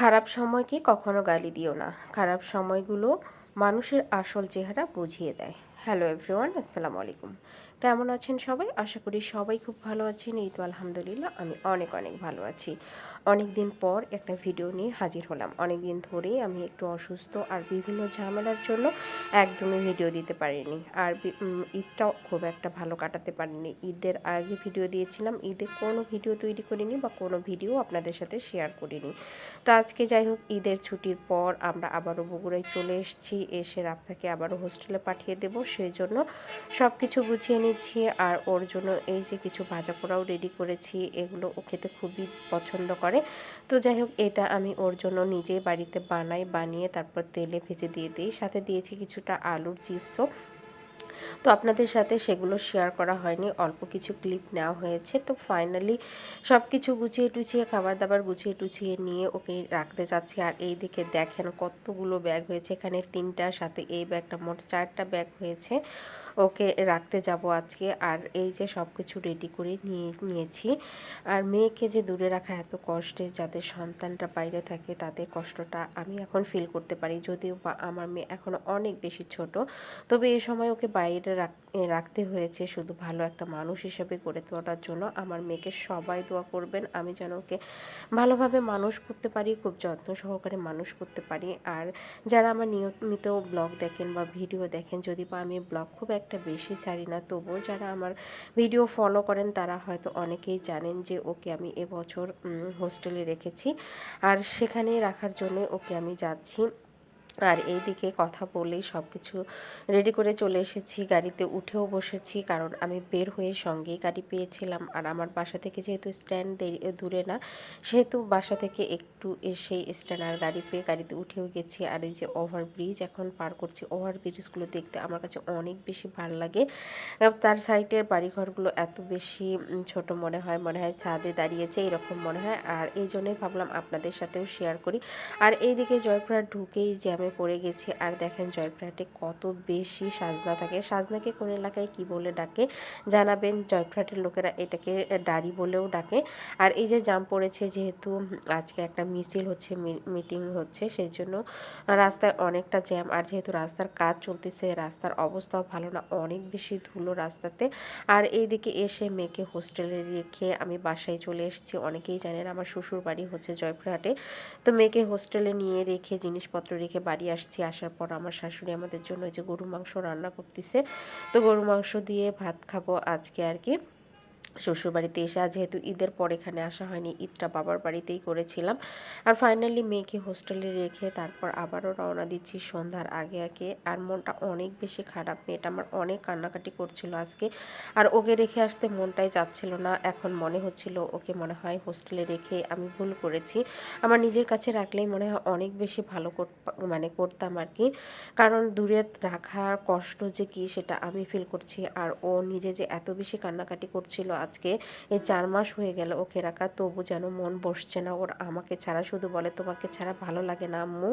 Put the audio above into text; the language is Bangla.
খারাপ সময়কে কখনো গালি দিও না। খারাপ সময়গুলো মানুষের আসল চেহারা বুঝিয়ে দেয়। হ্যালো এভরিওয়ান, আসসালামু আলাইকুম। কেমন আছেন সবাই? আশা করি সবাই খুব ভালো আছেন। এই তো আলহামদুলিল্লাহ, আমি অনেক অনেক ভালো আছি। অনেক দিন পর একটা ভিডিও নিয়ে হাজির হলাম। অনেক দিন ধরেই আমি একটু অসুস্থ আর বিভিন্ন ঝামেলার জন্য একদমই ভিডিও দিতে পারিনি। আর ঈদটাও খুব একটা ভালো কাটাতে পারিনি। ঈদের আগে ভিডিও দিয়েছিলাম। ঈদে কোনো ভিডিও তৈরি করিনি বা কোনো ভিডিও আপনাদের সাথে শেয়ার করিনি। তো আজকে যাই হোক, ঈদের ছুটির পর আমরা আবারও বগুড়ায় চলে এসেছি। এসে রাফতাকে আবারও হোস্টেলে পাঠিয়ে দেব। সেই জন্য সব কিছু গুছিয়ে নিচ্ছি আর ওর জন্য এই যে কিছু ভাজা পোড়াও রেডি করেছি, এগুলো ও খেতে খুবই পছন্দ করে। তো যাই হোক, এটা আমি ওর জন্য নিজেই বাড়িতে বানাই, বানিয়ে তারপর তেলে ভেজে দিয়ে দিই। সাথে দিয়েছি কিছুটা আলুর চিপসও তো আপনাদের সাথে সেগুলো শেয়ার করা হয়নি। অল্প কিছু ক্লিপ নেওয়া হয়েছে। তো ফাইনালি সব কিছু গুছিয়ে টুছিয়ে খাবার দাবার গুছিয়ে টুছিয়ে নিয়ে ওকে রাখতে চাচ্ছি। আর এই দিকে দেখেন কতগুলো ব্যাগ হয়েছে। এখানে তিনটার সাথে এই ব্যাগটা মোট চারটা ব্যাগ হয়েছে। ওকে রাখতে যাব আজকে। আর এই যে সব কিছু রেডি করে নিয়ে, নিয়েছি। আর মেয়েকে যে দূরে রাখা এত কষ্টে, যাদের সন্তানটা বাইরে থাকে, তাদের কষ্টটা আমি এখন ফিল করতে পারি। যদিও বা আমার মেয়ে এখনও অনেক বেশি ছোট, তবে এই সময় ওকে বাইরে রাখতে হয়েছে। শুধু ভালো একটা মানুষ হিসেবে গড়ে তোলার জন্য আমার মেয়েকে সবাই দোয়া করবেন। আমি যেন ওকে ভালোভাবে মানুষ করতে পারি, খুব যত্ন সহকারে মানুষ করতে পারি। আর যারা আমার নিয়মিত ব্লগ দেখেন বা ভিডিও দেখেন, যদি বা আমি ব্লগ খুব একটা বেশি ছাড়ি না। তবুও যারা আমার ভিডিও ফলো করেন, তারা হয়তো অনেকেই জানেন যে ওকে আমি এবছর হোস্টেলে রেখেছি। আর সেখানে রাখার জন্য ওকে আমি যাচ্ছি। আর এইদিকে কথা বলেই সব কিছু রেডি করে চলে এসেছি। গাড়িতে উঠেও বসেছি কারণ আমি বের হয়ে সঙ্গেই গাড়ি পেয়েছিলাম। আর আমার বাসা থেকে যেহেতু স্ট্যান্ড দূরে না, সেহেতু বাসা থেকে একটু এসে স্ট্যান্ড আর গাড়ি পেয়ে গাড়িতে উঠেও গেছি। আর এই যে ওভারব্রিজ এখন পার করছি ওভারব্রিজগুলো দেখতে আমার কাছে অনেক বেশি ভালো লাগে। তার সাইডের বাড়িঘরগুলো এত বেশি ছোট মনে হয় মনে হয় ছাদে দাঁড়িয়েছে, এরকম মনে হয়। আর এই জন্যই ভাবলাম আপনাদের সাথেও শেয়ার করি। আর এইদিকে জয়পুরহাট ঢুকেই জ্যামে পড়ে গেছি। আর দেখেন জয়পুরহাটে কত বেশি সাজনা থাকে। সাজনাকে কোন এলাকায় কি বলে ডাকে জানাবেন জয়পুরহাটের লোকেরা। এটাকে ডাড়ি বলেও ডাকে। আর এই যে জাম পড়েছে যেহেতু আজকে একটা মিছিল হচ্ছে মিটিং হচ্ছে সেই জন্য রাস্তায় অনেকটা জ্যাম। আর যেহেতু রাস্তার কাজ চলতেছে, রাস্তার অবস্থাও ভালো না, অনেক বেশি ধুলো রাস্তাতে। আর এইদিকে এসে মেয়েকে হোস্টেলে রেখে আমি বাসায় চলে এসেছি। অনেকেই জানেন আমার শ্বশুর বাড়ি হচ্ছে জয়পুরহাটে তো মেয়েকে হোস্টেলে নিয়ে রেখে জিনিসপত্র রেখে বাড়ি আসছি, আসার পর আমার শাশুড়ি আমাদের জন্য যে গরু মাংস রান্না করতেছে। তো গরু মাংস দিয়ে ভাত খাব আজকে আর কি। শ্বশুরবাড়িতে এসে আর যেহেতু ঈদের পর এখানে আসা হয়নি, ঈদটা বাবার বাড়িতেই করেছিলাম। আর ফাইনালি মেয়েকে হোস্টেলে রেখে তারপর আবারও রওনা দিচ্ছি সন্ধ্যার আগে আগে। আর মনটা অনেক বেশি খারাপ। মেয়েটা আমার অনেক কান্নাকাটি করছিল আজকে। আর ওকে রেখে আসতে মনটাই যাচ্ছিল না। এখন মনে হচ্ছিল ওকে মনে হয় হোস্টেলে রেখে আমি ভুল করেছি। আমার নিজের কাছে রাখলেই মনে হয় অনেক বেশি ভালো কর- মানে করতাম আর কি। কারণ দূরে রাখার কষ্ট যে কি সেটা আমি ফিল করছি। আর ও নিজে যে এত বেশি কান্নাকাটি করছিল আজকে এই চার মাস হয়ে গেল ওকে রাখা, তবু যেন মন বসছে না। ওর আমাকে ছাড়া শুধু বলে, তোমাকে ছাড়া ভালো লাগে না, আম্মু।